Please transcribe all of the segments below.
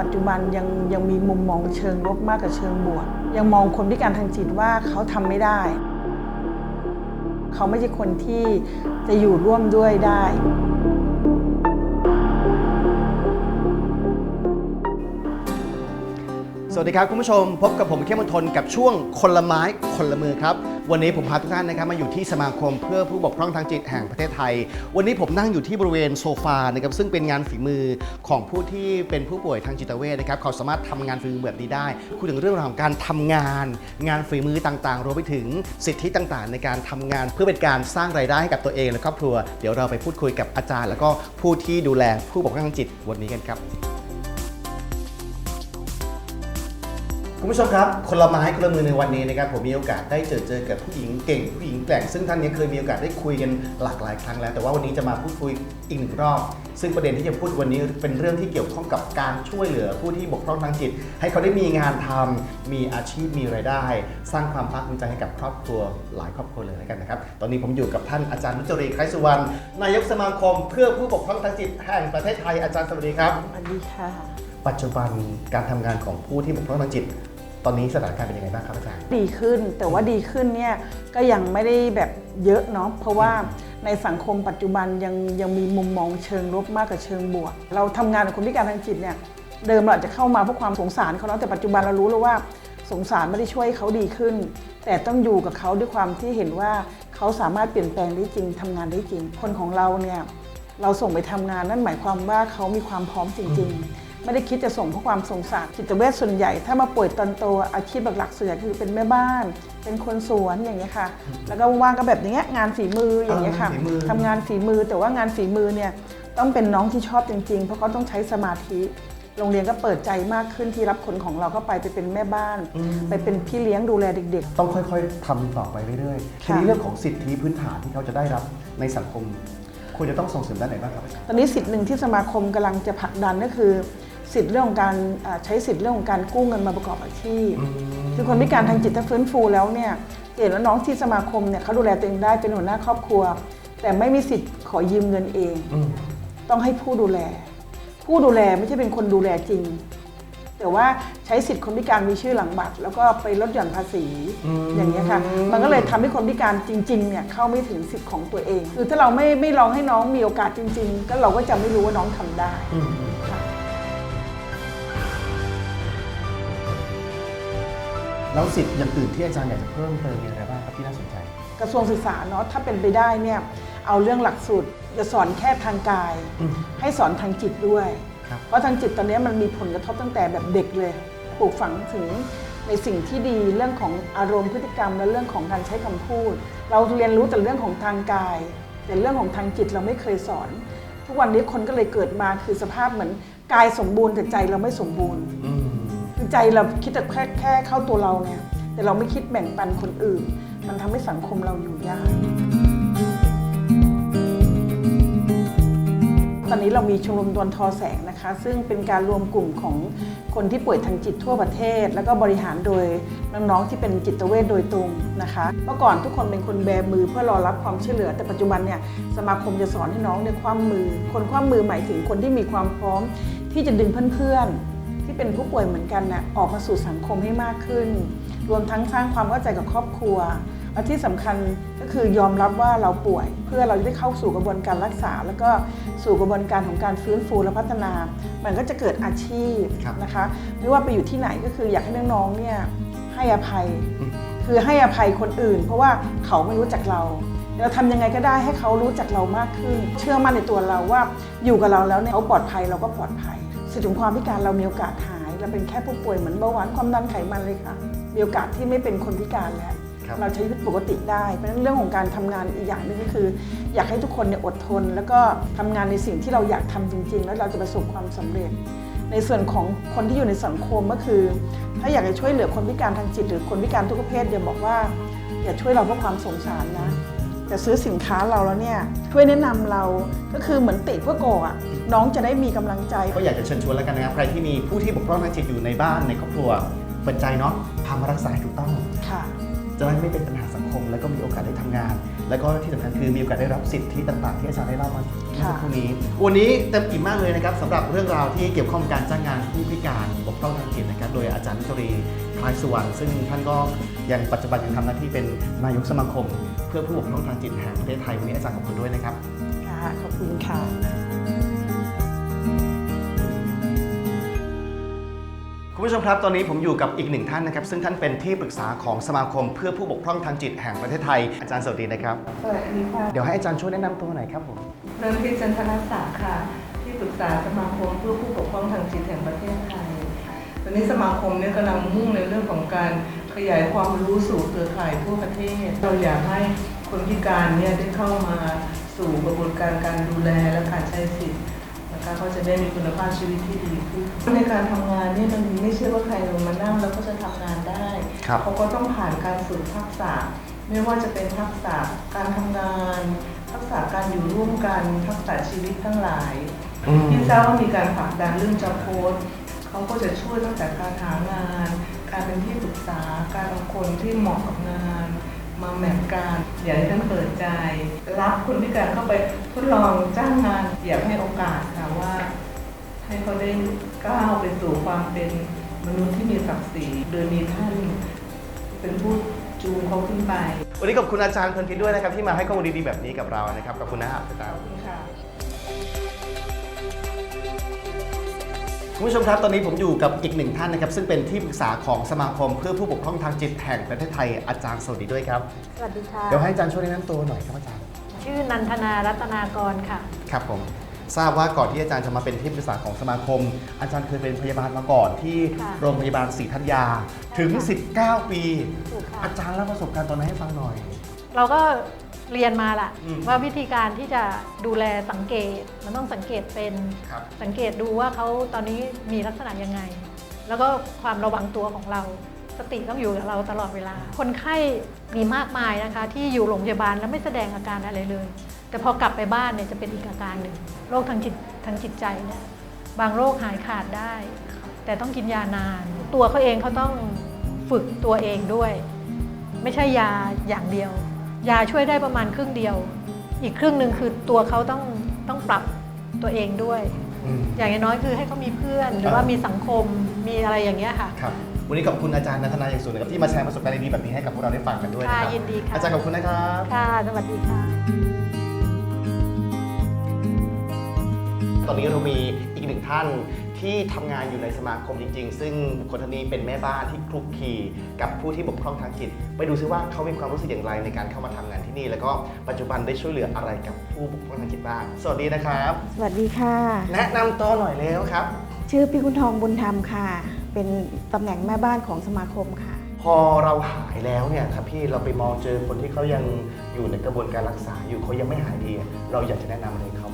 ปัจจุบันยังยังมีมุมมองเชิงลบมากกว่าเชิงบวก ยังมองคนพิการทางจิตว่าเขาทำไม่ได้ เขาไม่ใช่คนที่จะอยู่ร่วมด้วยได้ สวัสดีครับคุณผู้ชมพบกับผมเข้มมนทนกับช่วงคนละไม้คนละมือครับ วันนี้ผมพาทุกท่านนะครับมาอยู่ที่สมาคมเพื่อผู้บกพร่องทางจิตแห่งประเทศไทย วันนี้ผมนั่งอยู่ที่บริเวณโซฟานะครับซึ่งเป็นงานฝีมือของผู้ที่เป็นผู้ป่วยทางจิตเวชนะครับเขาสามารถทำงานฝีมือแบบนี้ได้คุยถึงเรื่องราวของการทำงาน งานฝีมือต่างๆรวมไปถึงสิทธิต่างๆ ในการทำงานเพื่อเป็นการสร้างรายได้ให้กับตัวเองและครอบครัว เดี๋ยวเราไปพูดคุยกับอาจารย์ แล้วก็ผู้ที่ดูแลผู้บกพร่องทางจิตวันนี้กันครับ คุณผู้ชมครับ คนละไม้คนละมือในวันนี้นะครับผมมีโอกาสได้เจอเจอกับผู้หญิงเก่งผู้หญิงแกร่งซึ่งท่านนี้เคยมีโอกาสได้คุยกันหลากหลายครั้งแล้ว แต่ว่าวันนี้จะมาพูดคุยอีกหนึ่งรอบ ซึ่งประเด็นที่จะพูดวันนี้เป็นเรื่องที่เกี่ยวข้องกับการช่วยเหลือผู้ที่บกพร่องทางจิต ให้เขาได้มีงานทำมีอาชีพมีรายได้ สร้างความภาคภูมิใจให้กับครอบครัวหลายครอบครัวเลยแล้วกันนะครับตอนนี้ผมอยู่กับท่านอาจารย์นุจรีไครสุวรรณนายกสมาคม เพื่อผู้บกพร่องทางจิตแห่งประเทศไทยอาจารย์สวัสดีครับสวัสดีค่ะ ปัจจุบันการทำงานของผู้ที่บกพร่องทางจิต ตอนนี้สถานการณ์เป็นยังไงบ้างครับอาจารย์ ดีขึ้นแต่ว่าดีขึ้นเนี่ยก็ยังไม่ได้แบบเยอะเนาะเพราะว่าในสังคมปัจจุบันยังยังมีมุมมองเชิงลบมากกว่าเชิงบวก เราทำงานกับคนพิการทางจิตเนี่ยเดิมเราอาจจะเข้ามาเพราะความสงสารเขาเนาะแต่ปัจจุบันเรารู้แล้วว่าสงสารไม่ได้ช่วยให้เขาดีขึ้น แต่ต้องอยู่กับเขาด้วยความที่เห็นว่าเขาสามารถเปลี่ยนแปลงได้จริงทำงานได้จริง คนของเราเนี่ยเราส่งไปทำงานนั่นหมายความว่าเขามีความพร้อมจริง ๆ ไม่ได้คิดจะส่งเพราะความสงสารจิตเวชส่วนใหญ่ ถ้ามาป่วยตอนโตอาชีพหลักๆส่วนใหญ่คือเป็นแม่บ้าน เป็นคนสวนอย่างเงี้ยค่ะ แล้วก็ว่างๆก็แบบอย่างเงี้ยงานฝีมืออย่างเงี้ยค่ะอ่าฝีมือ ทำงานฝีมือแต่ว่างานฝีมือเนี่ยต้องเป็นน้องที่ชอบจริงๆ เพราะเขาต้องใช้สมาธิ โรงเรียนก็เปิดใจมากขึ้นที่รับคนของเราเข้าไปไปเป็นแม่บ้าน ไปเป็นพี่เลี้ยงดูแลเด็กๆต้องค่อยๆทำต่อไปเรื่อยๆทีค่ะนี้เรื่องของสิทธิพื้นฐานที่เขาจะได้รับในสังคม ควรจะต้องส่งเสริมด้านไหนบ้างครับอาจารย์ตอนนี้สิทธิ์หนึ่งที่สมาคมกำลังจะผลักดันก็คือ สิทธิ์เรื่องของการอ่าใช้สิทธิ์เรื่องของการกู้เงินมาประกอบอาชีพคือคนพิการทางจิตถ้าฟื้นฟูแล้วเนี่ยจะเห็นว่าน้องที่สมาคมเนี่ยเขาดูแลตัวเองได้เป็นหัวหน้าครอบครัว แต่ไม่มีสิทธิ์ขอยืมเงินเองอืมต้องให้ผู้ดูแล ผู้ดูแลไม่ใช่เป็นคนดูแลจริง แต่ว่าใช้สิทธิ์คนพิการมีชื่อหลังบัตร แล้วก็ไปลดหย่อนภาษีอย่างนี้ยค่ะ มันก็เลยทำให้คนพิการจริงๆเนี่ยเข้าไม่ถึงสิทธิ์ของตัวเอง คือถ้าเราไม่ไม่ลองให้น้องมีโอกาสจริง ๆ ก็เราก็จะไม่รู้ว่าน้องทำได้อืมค่ะ แล้วสิทธิ์อย่างอื่นที่อาจารย์อยากจะเพิ่มเติมมีอะไรบ้างครับที่น่าสนใจ กระทรวงศึกษาเนาะถ้าเป็นไปได้เนี่ยเอาเรื่องหลักสูตรจะสอนแค่ทางกาย อืม ให้สอนทางจิตด้วย ครับ เพราะทางจิตตอนนี้มันมีผลกระทบตั้งแต่แบบเด็กเลยปลูกฝังถึงในสิ่งที่ดีเรื่องของอารมณ์พฤติกรรมและเรื่องของการใช้คำพูด เราเรียนรู้แต่เรื่องของทางกาย แต่เรื่องของทางจิตเราไม่เคยสอน ทุกวันนี้คนก็เลยเกิดมาคือสภาพเหมือนกายสมบูรณ์แต่ใจเราไม่สมบูรณ์ อืมคือ ใจเราคิดแต่แค่แค่เข้าตัวเราไงแต่เราไม่คิดแบ่งปันคนอื่น มันทำให้สังคมเราอยู่ยากตอนนี้เรามีชมรมดวนทอแสงนะคะ ซึ่งเป็นการรวมกลุ่มของคนที่ป่วยทางจิตทั่วประเทศ แล้วก็บริหารโดยน้องๆที่เป็นจิตเวชโดยตรงนะคะ เมื่อก่อนทุกคนเป็นคนแบมือเพื่อรอรับความช่วยเหลือ แต่ปัจจุบันเนี่ยสมาคมจะสอนให้น้องเนี่ยคว่ำมือ คนคว่ำมือหมายถึงคนที่มีความพร้อมที่จะดึงเพื่อนๆ ที่เป็นผู้ป่วยเหมือนกันนะออกมาสู่สังคมให้มากขึ้น รวมทั้งสร้างความเข้าใจกับครอบครัวและที่สำคัญก็คือยอมรับว่าเราป่วย เพื่อเราจะได้เข้าสู่กระบวนการรักษา แล้วก็สู่กระบวนการของการฟื้นฟูและพัฒนา มันก็จะเกิดอาชีพครับนะคะไม่ว่าไปอยู่ที่ไหนก็คืออยากให้น้องๆเนี่ยให้อภัย คือให้อภัยคนอื่น เพราะว่าเขาไม่รู้จักเรา เราทำยังไงก็ได้ให้เขารู้จักเรามากขึ้น เชื่อมั่นในตัวเราว่าอยู่กับเราแล้วเนี่ยเขาปลอดภัยเราก็ปลอดภัย สิทธิของความพิการเรามีโอกาสหายเราเป็นแค่ผู้ป่วยเหมือนเบาหวานความดันไขมันเลยค่ะ มีโอกาสที่ไม่เป็นคนพิการแล้ว ครับเราใช้ชีวิตปกติได้ เพราะฉะนั้นเรื่องของการทำงานอีกอย่างหนึงก็คือ อยากให้ทุกคนเนี่ยอดทน แล้วก็ทำงานในสิ่งที่เราอยากทำจริง ๆ แล้วเราจะประสบความสำเร็จ ในส่วนของคนที่อยู่ในสังคมก็คือ ถ้าอยากจะช่วยเหลือคนพิการทางจิต หรือคนพิการทุกประเภทอย่าบอกว่า อย่าช่วยเราเพราะความสงสารนะ แต่ซื้อสินค้าเราแล้วเนี่ยช่วยแนะนำเราก็คือเหมือนติเพื่อก่ออะน้องจะได้มีกำลังใจ ก็อยากจะเชิญชวนแล้วกันนะครับใครที่มีผู้ที่บกพร่องทางจิตอยู่ในบ้านในครอบครัวเปิดใจเนาะพามารักษาให้ถูกต้องค่ะจะได้ไม่เป็นปัญหาสังคม แล้วก็มีโอกาสได้ทำงาน แล้วก็ที่สำคัญคือมีโอกาสได้รับสิทธิต่างๆ ที่อาจารย์ได้เล่ามาเมื่อค่ะสักครู่นี้ วันนี้เต็มอิ่มมากเลยนะครับสำหรับเรื่องราวที่เกี่ยวข้องกับการจ้างงานผู้พิการบกพร่องทางจิตนะครับ โดยอาจารย์นิตรีคล้ายสุวรรณซึ่งท่านก็ยังปัจจุบันยังทำหน้าที่เป็นนายกสมาคม เพื่อผู้บกพร่องทางจิตแห่งประเทศไทยวันนี้อาจารย์ขอบคุณด้วยนะครับ ค่ะ ขอบคุณค่ะ คุณผู้ชมครับ ตอนนี้ผมอยู่กับอีกหนึ่งท่านนะครับ ซึ่งท่านเป็นที่ปรึกษาของสมาคมเพื่อผู้บกพร่องทางจิตแห่งประเทศไทย อาจารย์สวัสดีนะครับ สวัสดีค่ะ เดี๋ยวให้อาจารย์ช่วยแนะนำตัวหน่อยครับผม เรินพิจันทรศักดิ์ค่ะ ที่ปรึกษาสมาคมเพื่อผู้ปกครองทางจิตแห่งประเทศไทย ตอนนี้สมาคมเนี่ยกำลังมุ่งในเรื่องของการขยายความรู้สู่เครือข่ายทั่วประเทศ เราอยากให้คนพิการเนี่ยได้เข้ามาสู่กระบวนการการดูแลและการใช้สิทธิ์ นะคะเขาจะได้มีคุณภาพชีวิตที่ดีขึ้นในการทำงานเนี่ยมันไม่ใช่ว่าใครลงมานั่งแล้วก็จะทำงานได้ครับเขาก็ต้องผ่านการฝึกทักษะ ไม่ว่าจะเป็นทักษะการทำงาน ทักษะการอยู่ร่วมกัน ทักษะชีวิตทั้งหลายอืมที่ทราบว่ามีการผลักดันเรื่องจอโพสเขาก็จะช่วยตั้งแต่การหางาน การเป็นที่ปรึกษา การเอาคนที่เหมาะกับงาน มาแมกการอยากให้ท่านเปิดใจ รับคนพิการเข้าไปทดลองจ้างงานอยากให้โอกาสค่ะว่า ให้เขาได้ก้าวไปสู่ความเป็นมนุษย์ที่มีศักดิ์ศรีโดยมีท่านเป็นผู้จูงเขาขึ้นไป วันนี้ขอบคุณอาจารย์เพลินพิษด้วยนะครับที่มาให้ข้อมูลดีๆแบบนี้กับเรานะครับขอบคุณนะครับอาจารย์อบคุณค่ะ คุณผู้ชมครับ ตอนนี้ผมอยู่กับอีกหนึ่งท่านนะครับ ซึ่งเป็นที่ปรึกษาของสมาคมเพื่อผู้บกพร่องทางจิตแห่งประเทศไทยอาจารย์สวัสดีด้วยครับ สวัสดีค่ะ เดี๋ยวให้อาจารย์ช่วยแนะนำตัวหน่อยครับอาจารย์ ชื่อนันทนารัตนากรค่ะ ครับผม ทราบว่าก่อนที่อาจารย์จะมาเป็นที่ปรึกษาของสมาคม อาจารย์เคยเป็นพยาบาลมาก่อนที่ค่ะโรงพยาบาลศรีธัญญาถึงใช่ค่ะ19 ปี ถูกค่ะ อาจารย์เล่าประสบการณ์ตอนนั้นให้ฟังหน่อย เราก็ เรียนมาละอืมว่าวิธีการที่จะดูแลสังเกตมันต้องสังเกตเป็นครับ สังเกตดูว่าเขาตอนนี้มีลักษณะยังไง แล้วก็ความระวังตัวของเรา สติต้องอยู่กับเราตลอดเวลา คนไข้มีมากมายนะคะ ที่อยู่โรงพยาบาลแล้วไม่แสดงอาการอะไรเลย แต่พอกลับไปบ้านเนี่ยจะเป็นอีกอาการหนึ่งโรคทางจิตทางจิตใจเนี่ยบางโรคหายขาดได้ แต่ต้องกินยานาน ตัวเขาเองเขาต้องฝึกตัวเองด้วย ไม่ใช่ยาอย่างเดียว ยาช่วยได้ประมาณครึ่งเดียว อีกครึ่งหนึ่งคือตัวเขาต้องต้องปรับตัวเองด้วย อืม อย่างน้อยๆคือให้เขามีเพื่อน หรือว่ามีสังคมมีอะไรอย่างเงี้ยค่ะ ครับ วันนี้ขอบคุณอาจารย์นันทนาอย่างสูงนะครับที่มาแชร์ประสบการณ์ดีๆแบบนี้ให้กับพวกเราได้ฟังกันด้วยนะคค่ะรับยินดีค่ะ อาจารย์ขอบคุณนะครับ ค่ะ สวัสดีค่ะ ตอนนี้เรามีอีกหนึ่งท่าน ที่ทำงานอยู่ในสมาคมจริง ๆ ซึ่งบุคคลท่านนี้เป็นแม่บ้านที่คลุกคลีกับผู้ที่บกพร่องทางจิต ไปดูซิว่าเขามีความรู้สึกอย่างไรในการเข้ามาทำงานที่นี่ แล้วก็ปัจจุบันได้ช่วยเหลืออะไรกับผู้บกพร่องทางจิตบ้าง สวัสดีนะครับ สวัสดีค่ะ แนะนำตัวหน่อยแล้วครับ ชื่อพี่คุณทองบุญธรรมค่ะ เป็นตำแหน่งแม่บ้านของสมาคมค่ะ พอเราหายแล้วเนี่ยครับพี่เราไปมองเจอคนที่เขายังอยู่ในกระบวนการรักษาอยู่เขายังไม่หายดี เราอยากจะแนะนำอะไรเขา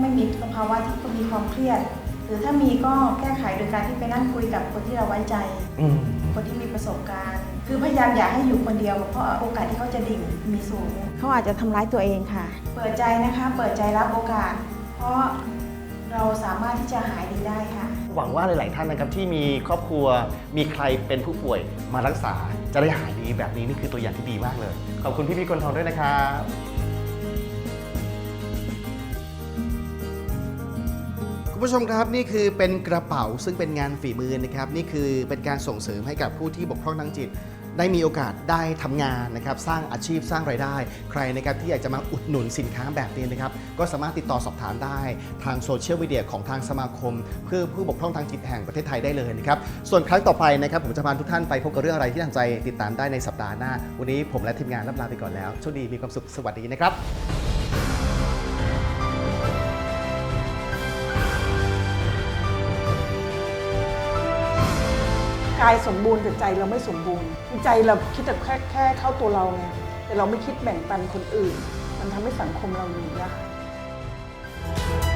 ไม่มีสภาวะที่คนมีความเครียด หรือถ้ามีก็แก้ไขโดยการที่ไปนั่งคุยกับคนที่เราไว้ใจ อืมคนที่มีประสบการณ์ คือพยายามอย่าให้อยู่คนเดียว เพราะโอกาสที่เขาจะดิ่งมีสูง เขาอาจจะทำร้ายตัวเองค่ะ เปิดใจนะคะ เปิดใจรับโอกาส เพราะเราสามารถที่จะหายดีได้ค่ะ หวังว่าหลาย ๆ ท่านนะครับที่มีครอบครัวมีใครเป็นผู้ป่วยมารักษาจะได้หายดีแบบนี้นี่คือตัวอย่างที่ดีมากเลย ขอบคุณพี่พี่คนทองด้วยนะครับ คุณผู้ชมครับนี่คือเป็นกระเป๋าซึ่งเป็นงานฝีมือนะครับ นี่คือเป็นการส่งเสริมให้กับผู้ที่บกพร่องทางจิต ได้มีโอกาสได้ทำงานนะครับ สร้างอาชีพสร้างรายได้ ใครนะครับที่อยากจะมาอุดหนุนสินค้าแบบนี้นะครับ ก็สามารถติดต่อสอบถามได้ ทางโซเชียลมีเดียของทางสมาคม เพื่อผู้บกพร่องทางจิตแห่งประเทศไทยได้เลยนะครับ ส่วนครั้งต่อไปนะครับ ผมจะพาทุกท่านไปพบกับเรื่องอะไรที่น่าสนใจติดตามได้ในสัปดาห์หน้า วันนี้ผมและทีมงานรับลาไปก่อนแล้วโชคดีมีความสุขสวัสดีนะครับ กายสมบูรณ์แต่ใจเราไม่สมบูรณ์ใจเราคิดแต่แค่แค่เท่าตัวเราไงแต่เราไม่คิดแบ่งปันคนอื่น มันทำให้สังคมเราอยู่ยาก